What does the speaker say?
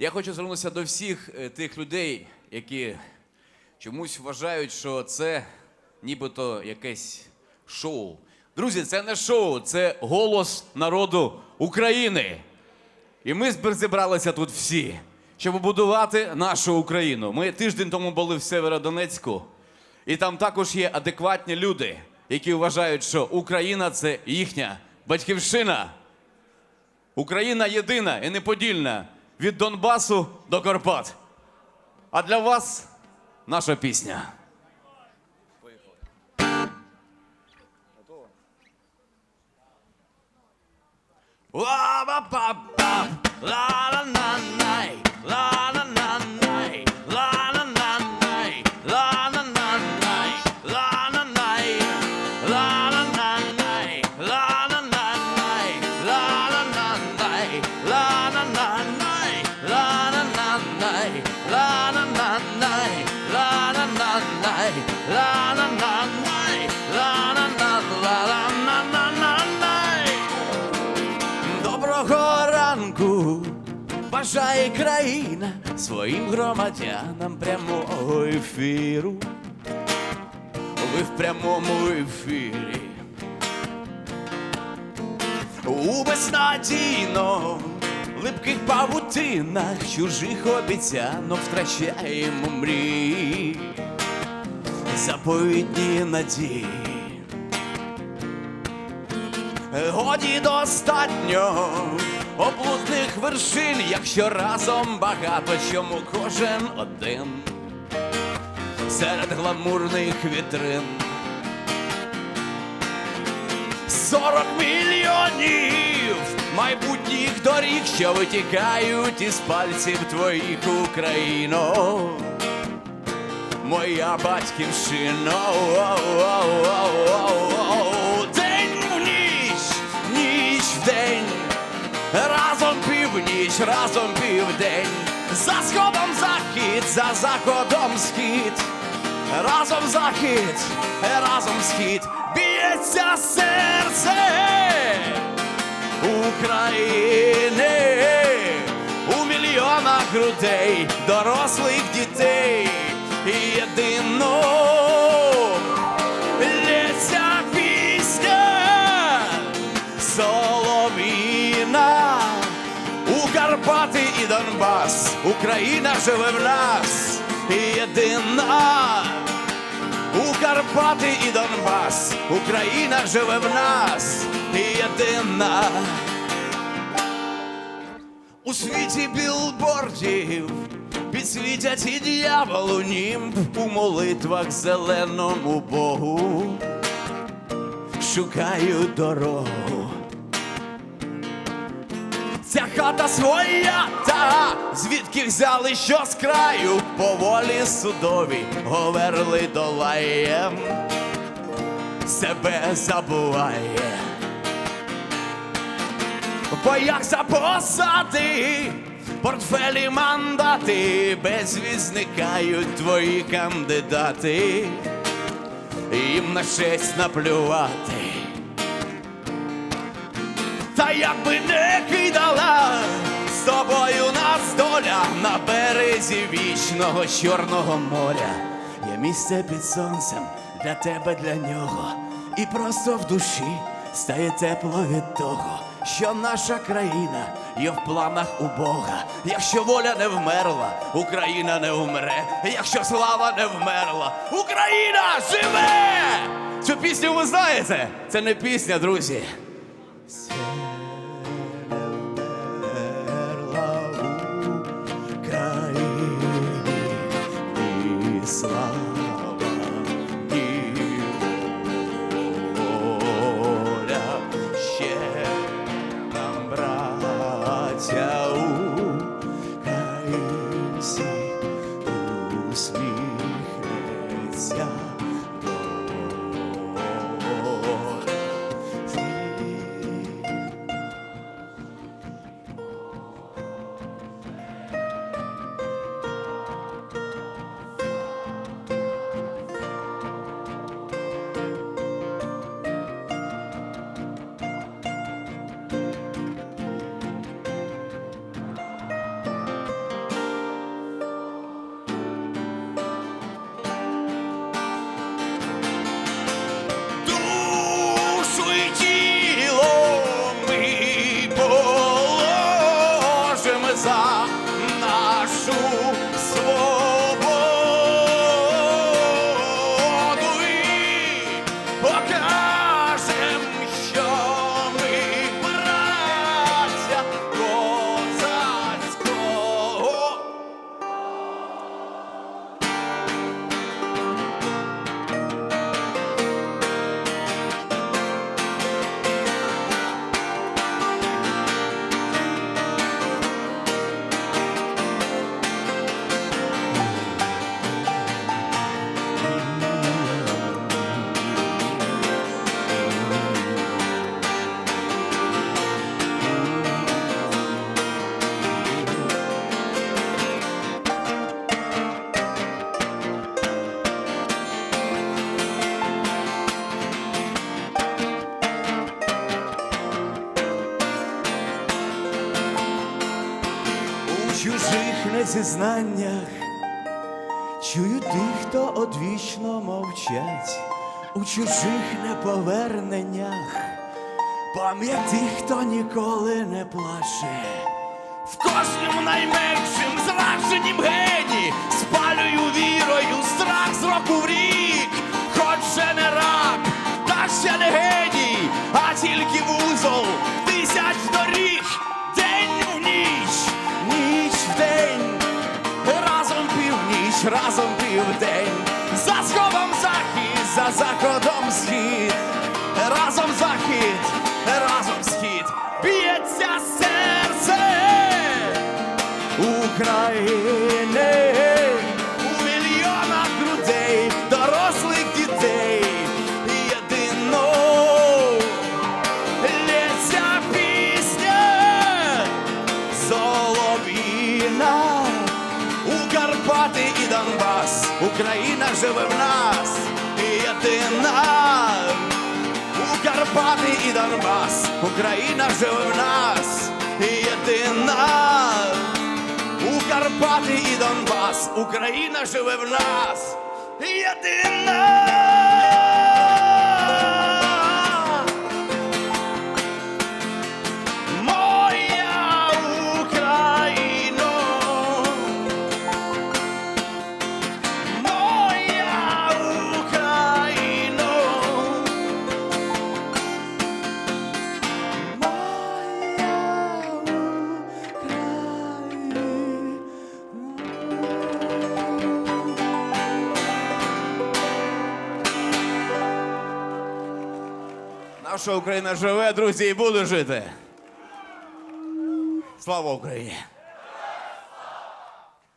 Я хочу звернутися до всіх е, тих людей, які чомусь вважають, що це нібито якесь шоу. Друзі, це не шоу, це голос народу України. І ми зібралися тут всі, щоб будувати нашу Україну. Ми тиждень тому були в Северодонецьку, і там також є адекватні люди, які вважають, що Україна це їхня батьківщина. Україна єдина і неподільна від Донбасу до Карпат. А для вас наша пісня. Доброго ранку бажає країна своїм громадянам прямого ефіру. Ви в прямому ефірі. У безнадійно липких павутинах чужих обіцянок втрачаємо мрії, заповідні надії. Годі достатньо облудних вершин, якщо разом багато чому кожен один серед гламурних вітрин. Сорок мільйонів майбутніх доріг, що витікають із пальців твоїх Україно. Моя батьківщина. День в ніч, ніч в день. Разом північ, разом південь. За сходом захід, за заходом схід. Разом захід, разом схід. Б'ється серце України у мільйонах грудей, дорослих дітей. Єдино лється пісня соловіна. У Карпати і Донбас, Україна живе в нас, єдина. У Карпати і Донбас, Україна живе в нас, єдина. У світі білбордів підсвітять і дьяволу німб у молитвах зеленому Богу. Шукаю дорогу. Ця хата своя, та звідки взяли що з краю, поволі судові говерли долаєм, себе забуває. В боях за посади, портфелі мандати, безвіз зникають твої кандидати, їм на честь наплювати. Та як би не кидала з тобою нас доля на березі вічного чорного моря. Є місце під сонцем для тебе, для нього, і просто в душі стає тепло від того, що наша країна є в планах у Бога. Якщо воля не вмерла, Україна не вмре. Якщо слава не вмерла, Україна живе! Цю пісню ви знаєте? Це не пісня, друзі. Чужих незізнаннях чую тих, хто одвічно мовчать, у чужих неповерненнях пам'ять тих, хто ніколи не плаче. В кожному найменшим зраженім гені спалюю разом південь, за сховом захід, за заходом схід, разом захід, разом схід, б'ється серце. України. У мільйонах грудей, дорослих дітей, єдино лється пісня. Солов'їна, у Карпати і Донбас. Україна живе в нас. Єдина у Карпати і Донбас. Україна живе в нас. Єдина у Карпати і Донбас. Україна живе в нас. Єдина. Наша Україна живе, друзі, і буде жити. Слава Україні!